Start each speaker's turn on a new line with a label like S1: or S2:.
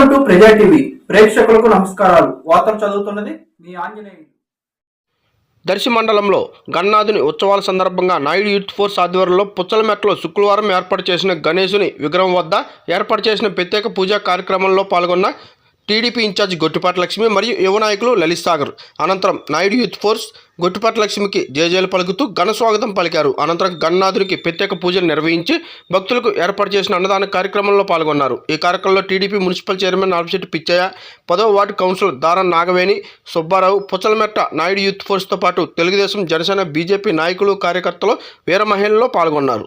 S1: Welcome to ప్రజా TV ప్రేక్షకులకు నమస్కారాలు. వార్తలు చదువుతున్నది మీ ఆంజనేయులు.
S2: దర్శి మండలంలో గన్నాథుని ఉత్సవాల సందర్భంగా నాయుడు యూత్ ఫోర్స్ ఆధ్వర్యంలో పుచ్చలమెట్లో శుక్రవారం ఏర్పాటు చేసిన గణేశుని విగ్రహం వద్ద ఏర్పాటు చేసిన ప్రత్యేక పూజా కార్యక్రమంలో పాల్గొన్న టీడీపీ ఇన్ఛార్జ్ గొట్టిపాటి లక్ష్మి మరియు యువ నాయకులు లలిత్ సాగర్. అనంతరం నాయుడు యూత్ ఫోర్స్ గొట్టిపాటి లక్ష్మికి జయజయలు పలుకుతూ ఘన స్వాగతం పలికారు. అనంతరం గన్నాథునికి ప్రత్యేక పూజలు నిర్వహించి భక్తులకు ఏర్పాటు చేసిన అన్నదాన కార్యక్రమంలో పాల్గొన్నారు. ఈ కార్యక్రమంలో TDP municipal chairman Nalugusetti Pichaiah పదవ ward councillor Dara Nagaveni Subbarao Puchalametta Naidu youth ఫోర్స్తో పాటు తెలుగుదేశం జనసేన బీజేపీ నాయకులు కార్యకర్తలు వీర మహిళల్లో పాల్గొన్నారు.